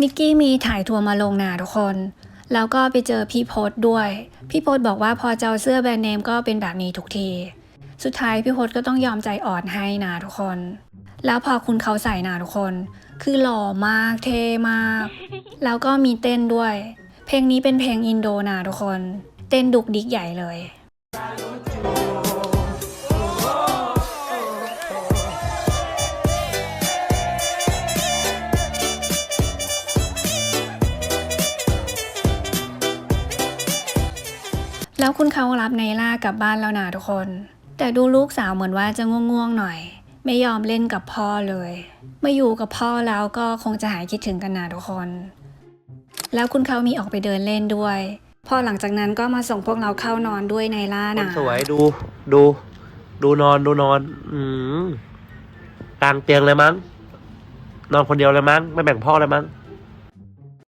นิกกี้มีถ่ายทัวร์มาลงนาทุกคน แล้วก็ไปเจอพี่โพศด้วย พี่โพศบอกว่าพอจะเอาเสื้อแบรนด์เนมก็เป็นแบบนี้ทุกที สุดท้ายพี่โพศก็ต้องยอมใจอ่อนให้นะทุกคน แล้วพอคุณเขาใส่นะทุกคน คือหล่อมากเท่มาก แล้วก็มีเต้นด้วย เพลงนี้เป็นเพลงอินโดนะทุกคน เต้นดุกดิกใหญ่เลย แล้วคุณเขารับไนล่ากลับบ้านแล้วนะทุกคน แต่ดูลูกสาวเหมือนว่าจะง่วงๆหน่อย ไม่ยอมเล่นกับพ่อเลยมาอยู่กับพ่อแล้วก็คงจะหายคิดถึงกันนะทุกคน แล้วคุณเขามีออกไปเดินเล่นด้วย พอหลังจากนั้นก็มาส่งพวกเราเข้านอนด้วยไนล่าคนนะสวยดูดู ดูนอนดูนอน อืมกลางเตียงเลยมั้ง นอนคนเดียวเลยมั้ง ไม่แบ่งพ่อเลยมั้ง